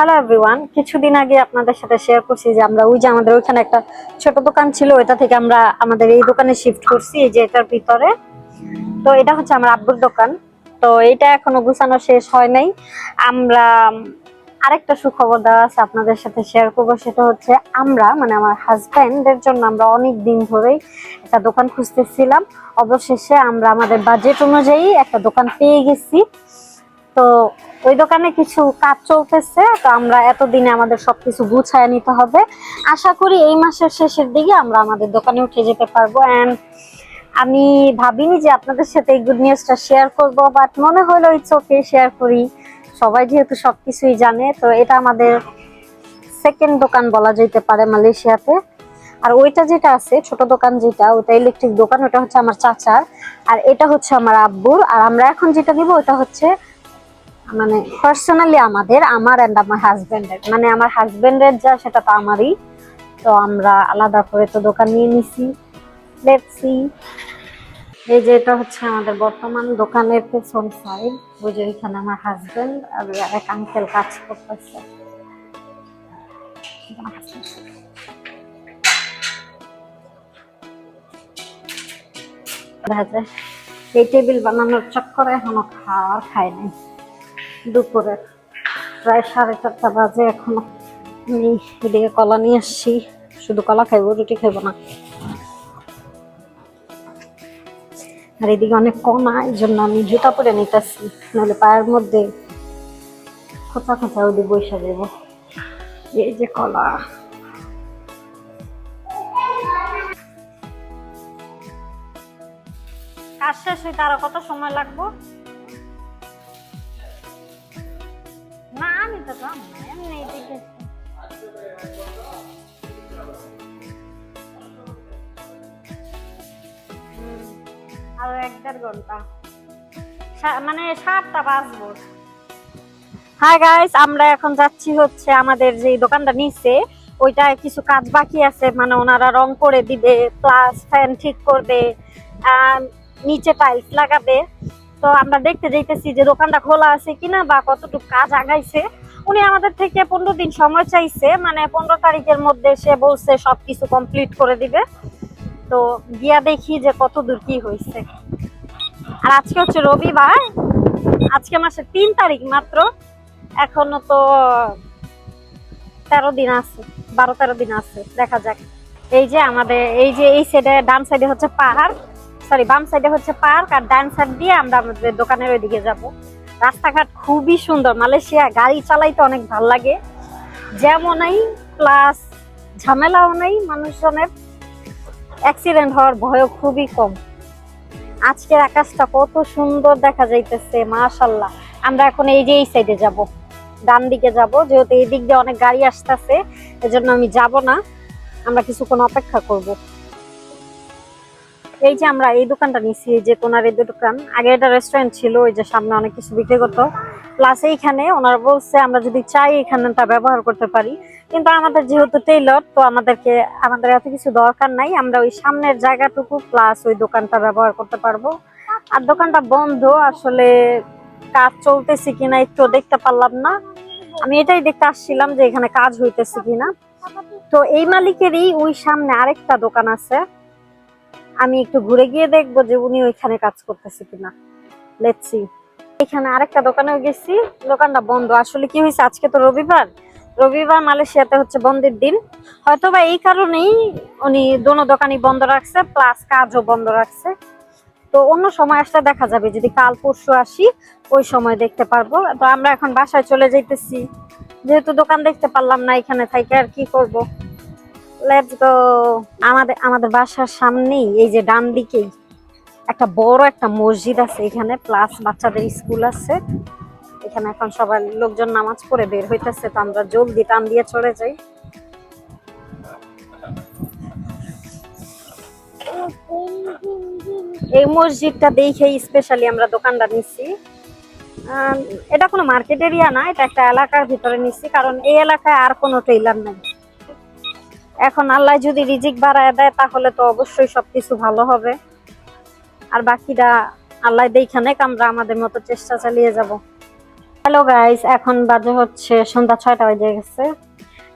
Hello everyone কিছুদিন আগে আপনাদের সাথে শেয়ার করছি যে আমরা ওই যে আমাদের ওইখানে একটা ছোট দোকান ছিল, ওইটা থেকে আমরা আমাদের এই দোকানে শিফট করছি, এই যে এটার ভিতরে। তো এটা হচ্ছে আমার আব্বুর দোকান। তো এটা এখনও গুছানো শেষ হয় নাই। আমরা, আরেকটা সুখবর দেওয়া আছে আপনাদের সাথে শেয়ার করব, সেটা হচ্ছে আমরা মানে আমার হাজব্যান্ডের জন্য আমরা অনেক দিন ধরেই একটা দোকান খুঁজতেছিলাম। অবশেষে আমরা আমাদের বাজেট অনুযায়ী একটা দোকান পেয়ে গেছি। তো ওই দোকানে কিছু কাজ চলতেছে, তো আমরা এতদিনে আমাদের সবকিছু গুছায় নিতে হবে। আশা করি এই মাসের শেষের দিকে আমরা আমাদের দোকানে উঠে যেতে পারব। অ্যান্ড আমি ভাবিনি যে আপনাদের সাথে এই গুড নিউজটা শেয়ার করব বাট মনে হলো ইটস ওকে শেয়ার করি। সবাই যেহেতু সবকিছুই জানে, তো এটা আমাদের সেকেন্ড দোকান বলা যেতে পারে মালয়েশিয়াতে। আর ওইটা যেটা আছে, ছোট দোকান যেটা ওটা ইলেকট্রিক দোকান ওটা হচ্ছে আমার চাচার। আর এটা হচ্ছে আমার আব্বুর। আর আমরা এখন যেটা নিব ওটা হচ্ছে মানে পার্সোনালি আমাদের, আমার অ্যান্ড আমার হাজবেন্ডের মানে আমার হাজবেন্ডের যা, সেটা তো আমারই। তো আমরা আলাদা করে তো দোকান নিয়ে নিছি। লেটস এই যে এটা হচ্ছে আমাদের বর্তমান দোকানের পেছন সাইড ওই যে এখানে আমার হাজবেন্ড আর এক আঙ্কেল কাজ করতেছে। এই টেবিল বানানোর চক্করে এখনও খাওয়ার খাই নাই। দুপুরে প্রায় সাড়ে চারটা বাজে এখনও। আমি এদিকে কলা নিয়ে আসছি। শুধু কলা খাইবো, রুটি খাইবো না। আর এদিকে অনেক কমা এই জন্য আমি জুতা পরে নিতেছি। নাহলে পায়ের মধ্যে খোঁচা খোঁচা ওদিকে বসে দেবো এই যে কলা। কাজ শেষ হইতে আরও কত সময় লাগবো? আরও এক দেড় ঘণ্টা মানে সাতটা বাজবো। হাই গাইস আমরা এখন যাচ্ছি হচ্ছে আমাদের যে দোকানটা নিচে ওইটা কিছু কাজ বাকি আছে মানে ওনারা রং করে দিবে প্লাস ফ্যান ঠিক করবে নিচে টাইলস লাগাবে। তো আমরা দেখতে যাইতেছি যে দোকানটা খোলা আছে কিনা বা কতটুকু কাজ আগাইছে। উনি আমাদের থেকে পনেরো দিন সময় চাইছে মানে পনেরো তারিখের মধ্যে সে বলছে সবকিছু কমপ্লিট করে দিবে। তো গিয়া দেখি যে কত দূর কি হয়েছে। আর আজকে হচ্ছে রবিবার, আজকে মাসের তিন তারিখ মাত্র। এখনও তো তেরো দিন আছে, বারো তেরো দিন আছে, দেখা যাক। এই যে আমাদের, এই যে, এই সাইডে ডান সাইডে হচ্ছে পাহাড়। সরি বাম সাইডে হচ্ছে পার্ক আর ডান সাইড দিয়ে আমরা আমাদের দোকানের ওইদিকে যাব। রাস্তাঘাট খুবই সুন্দর। মালয়েশিয়া গাড়ি চালাইতে অনেক ভালো লাগে। জ্যামও নাই প্লাস ঝামেলাও নেই, মানুষজনের অ্যাক্সিডেন্ট হওয়ার ভয়ও খুবই কম। আজকের আকাশটা কত সুন্দর দেখা যাইতেছে মাশাল্লাহ আমরা এখন এই যে এই সাইডে যাব। ডান দিকে যাব, যেহেতু এই দিক দিয়ে অনেক গাড়ি আসতেছে, এজন্য আমি যাব না। আমরা কিছুক্ষণ অপেক্ষা করব। এই যে আমরা এই দোকানটা নিছি যে তোনার এই দোকান, আগে এটা রেস্টুরেন্ট ছিল, ওই যে সামনে অনেক কিছু বিক্রি করতো। প্লাস এইখানে ওনারা বলছে, আমরা যদি চাই এখানেটা ব্যবহার করতে পারি। কিন্তু আমাদের যেহেতু টেইলর তো আমাদেরকে, আমাদের এত কিছু দরকার নাই। আমরা ওই সামনের জায়গাটুকু প্লাস ওই দোকানটা ব্যবহার করতে পারব। আর দোকানটা বন্ধ, আসলে কাজ চলতেছে কিনা একটু দেখতে পারলাম না। আমি এটাই দেখতে আসছিলাম যে এখানে কাজ হইতেছে কিনা। তো এই মালিকেরই ওই সামনে আরেকটা দোকান আছে। আমি একটু ঘুরে গিয়ে দেখব যে উনি ওইখানে কাজ করতেছে কিনা। লেটসি এখানে আরেকটা দোকানেও গেছি, দোকানটা বন্ধ। আসলে কি হয়েছে, আজকে তো রবিবার। রবিবার মালয়েশিয়াতে হচ্ছে বন্ধের দিন। হয়তোবা এই কারণেই উনি দোনো দোকানই বন্ধ রাখছে প্লাস কাজও বন্ধ রাখছে। তো অন্য সময় আসলে দেখা যাবে, যদি কাল পরশু আসি, ওই সময় দেখতে পারব। তো আমরা এখন বাসায় চলে যাইতেছি। যেহেতু দোকান দেখতে পারলাম না, এখানে থাইকে আর কি করব? লেটস গো আমাদের আমাদের বাসার সামনেই এই যে ডান দিকেই একটা বড় একটা মসজিদ আছে এখানে প্লাস বাচ্চাদের স্কুল আছে। এখানে এখন সবাই লোকজন নামাজ পড়ে বের হইতেছে তো আমরা জলদি টান দিয়ে চলে যাই। এই মসজিদটা দেখে স্পেশালি আমরা দোকানটা আম, এটা কোনো মার্কেট এরিয়া না এটা একটা এলাকার ভিতরে নিচ্ছি কারণ এই এলাকায় আর কোনো টেইলার নেই। এখন আল্লাহ যদি রিজিক বাড়ায় দেয়, তাহলে তো অবশ্যই সবকিছু ভালো হবে। আর বাকিটা আল্লাহ দেখানে আমরা আমাদের মতো চেষ্টা চালিয়ে যাব। হ্যালো গাইস, এখন বাজে হচ্ছে সন্ধ্যা ছয়টা বাজে গেছে।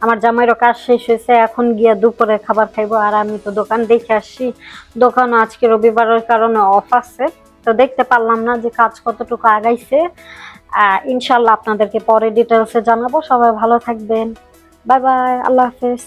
আমার জামাইরও কাজ শেষ হয়েছে, এখন গিয়া দুপুরে খাবার খাইবো। আর আমি তো দোকান দেখে আসছি দোকান আজকে রবিবারের কারণে অফ আছে। তো দেখতে পারলাম না যে কাজ কতটুকু আগাইছে। ইনশাল্লাহ আপনাদেরকে পরে ডিটেলসে জানাব। সবাই ভালো থাকবেন। বাই বাই, আল্লাহ হাফেজ।